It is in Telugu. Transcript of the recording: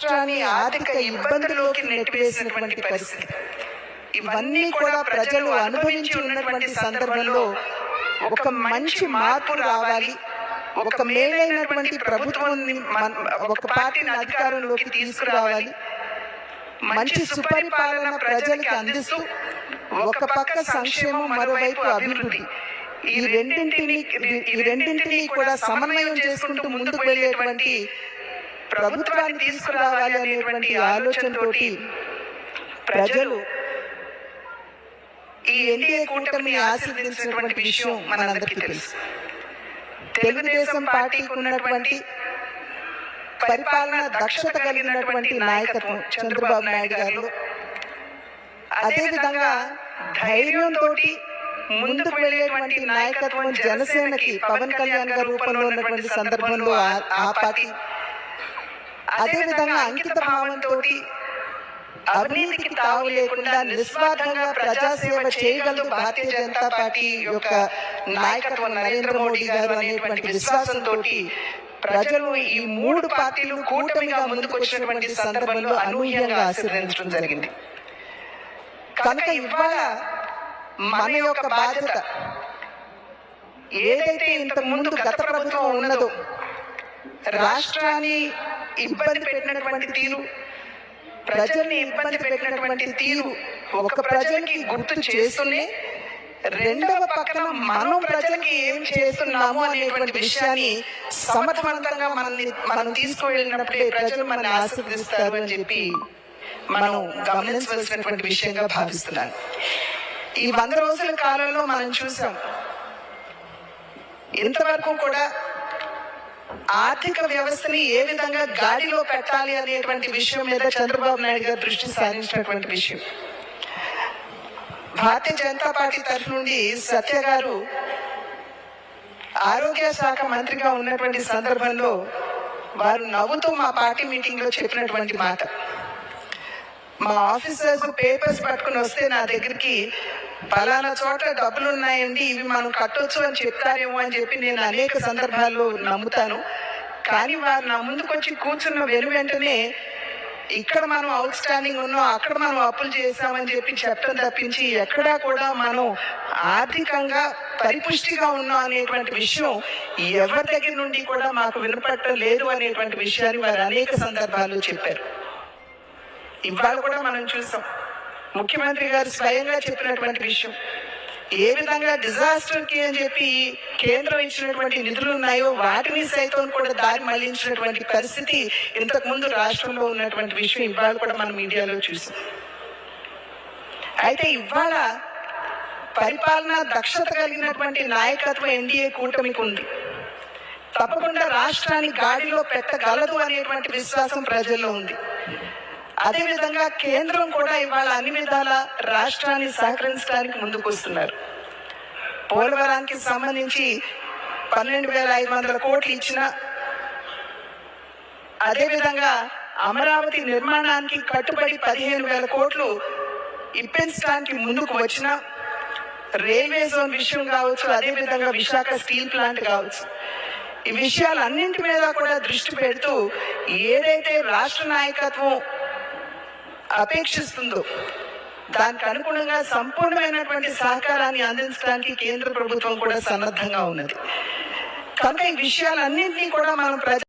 రాష్ట్రాన్ని ఆర్థిక ఇబ్బందుల్లోకి నెట్టివేసినటువంటి పరిస్థితి. ఇవన్నీ కూడా ప్రజలు అనుభవించి ఉన్నటువంటి సందర్భంలో ఒక మంచి మార్పు రావాలి. ఒక మేలైనటువంటి ప్రభుత్వం ఒక పార్టీని అధికారంలోకి తీసుకురావాలి. మంచి సుపరిపాలన ప్రజలకి అందిస్తూ ఒక పక్క సంక్షేమం మరోవైపు అభివృద్ధి. ఈ రెండింటిని ఈ రెండింటిని కూడా సమన్వయం చేసుకుంటూ ముందుకు వెళ్ళేటువంటి ప్రభుత్వాన్ని తీసుకురావాలి అనేటువంటి ఆలోచనతోటి ప్రజలు ఈ ఎన్డీఏ కూటమిని ఆశీర్వదించినటువంటి విషయం మనందరికీ తెలుసు. తెలుగుదేశం పార్టీకి ఉన్నటువంటి పరిపాలన దక్షత కలిగినటువంటి నాయకత్వం చంద్రబాబు నాయుడు గారు. అదేవిధంగా ధైర్యంతో ముందుకు వెళ్ళేటువంటి నాయకత్వం జనసేనకి పవన్ కళ్యాణ్ గారి రూపంలో ఉన్నటువంటి సందర్భంలో ఆ- ఆ పార్టీ అదేవిధంగా అంకిత భావంతో అవినీతికి తావు లేకుండా నిస్వార్థంగా ప్రజాసేవ చేయగలదు భారతీయ జనతా పార్టీ యొక్క నాయకత్వం నరేంద్ర మోడీ గారు అనేటువంటి విశ్వాసంతో ప్రజలు ఈ మూడు పార్టీలు కూటమిగా ముందుకు వచ్చినటువంటి సందర్భంలో అనూహ్యంగా ఆశీర్వదించడం జరిగింది. కనుక ఇవాళ మన యొక్క బాధ్యత ఏదైతే ఇంతకు ముందు గత ప్రభుత్వం ఉన్నదో రాష్ట్రాన్ని ఇబ్బంది పెట్టినటువంటి తీరు. ప్రజల్ని ఇబ్బంది పెట్టినటువంటి తీరు ఒక ప్రజలకి గుర్తు చేస్తూనే రెండవ పక్కన మనం ప్రజలకి ఏం చేస్తున్నాము అనేటువంటి విషయాన్ని సమర్థవంతంగా మనల్ని మనం తీసుకువెళ్ళినప్పుడే ప్రజలు మనల్ని ఆశీర్వదిస్తారు అని చెప్పి మనం గమనించవలసినటువంటి విషయంగా భావిస్తున్నాను. ఈ వంద రోజుల కాలంలో మనం చూసాం. ఇంతవరకు కూడా ఆర్థిక వ్యవస్థని ఏ విధంగా గాడిలో పెట్టాలి అనేటువంటి విషయం మీద చంద్రబాబు నాయుడు గారు దృష్టి సారించినటువంటి విషయం. భారతీయ జనతా పార్టీ తరఫు నుండి సత్య గారు ఆరోగ్య శాఖ మంత్రిగా ఉన్నటువంటి సందర్భంలో వారు నవ్వుతూ మా పార్టీ మీటింగ్లో చెప్పినటువంటి మాట. మా ఆఫీసర్స్ పేపర్స్ పట్టుకుని వస్తే నా దగ్గరికి పలానా చోట్ల డబ్బులు ఉన్నాయండి ఇవి మనం కట్టొచ్చు అని చెప్తారేమో అని చెప్పి నేను అనేక సందర్భాల్లో నమ్ముతాను. కానీ వారు నా ముందుకు వచ్చి కూర్చున్న వెను వెంటనే ఇక్కడ మనం అవుట్ స్టాండింగ్ ఉన్నాం అక్కడ మనం అప్పులు చేసామని చెప్పి చెప్పడం తప్పించి ఎక్కడా కూడా మనం ఆర్థికంగా పరిపుష్టిగా ఉన్నాం అనేటువంటి విషయం ఎవరి దగ్గర నుండి కూడా మాకు వినపడటం లేదు అనేటువంటి విషయాన్ని వారు అనేక సందర్భాల్లో చెప్పారు. ఇవాళ కూడా మనం చూసాం. ముఖ్యమంత్రి గారు స్వయంగా చెప్పినటువంటి విషయం. ఏ విధంగా డిజాస్టర్కి అని చెప్పి కేంద్రం ఇచ్చినటువంటి నిధులు ఉన్నాయో వాటిని సైతం కూడా దారి మళ్ళించినటువంటి పరిస్థితి ఇంతకు ముందు రాష్ట్రంలో ఉన్నటువంటి విషయం ఇవాళ కూడా మనం మీడియాలో చూసాం. అయితే ఇవాళ పరిపాలన దక్షత కలిగినటువంటి నాయకత్వం ఎన్డీఏ కూటమికి ఉంది. తప్పకుండా రాష్ట్రాన్ని గాడిలో పెట్టగలదు అనేటువంటి విశ్వాసం ప్రజల్లో ఉంది. అదేవిధంగా కేంద్రం కూడా ఇవాళ అన్ని విధాల రాష్ట్రాన్ని సహకరించడానికి ముందుకు వస్తున్నారు పోలవరానికి సంబంధించి పన్నెండు వేల ఐదు వందల కోట్లు ఇచ్చిన అదేవిధంగా అమరావతి నిర్మాణానికి కట్టుబడి పదిహేను వేల కోట్లు ఇప్పించడానికి ముందుకు వచ్చిన రైల్వే జోన్ విషయం కావచ్చు అదేవిధంగా విశాఖ స్టీల్ ప్లాంట్ కావచ్చు ఈ విషయాలన్నింటి మీద కూడా దృష్టి పెడుతూ ఏదైతే రాష్ట్ర నాయకత్వం అపేక్షిస్తుందో. దానికి అనుగుణంగా సంపూర్ణమైనటువంటి సహకారాన్ని అందించడానికి కేంద్ర ప్రభుత్వం కూడా సన్నద్ధంగా ఉన్నది. కనుక ఈ విషయాలన్నింటినీ కూడా మనం ప్రజ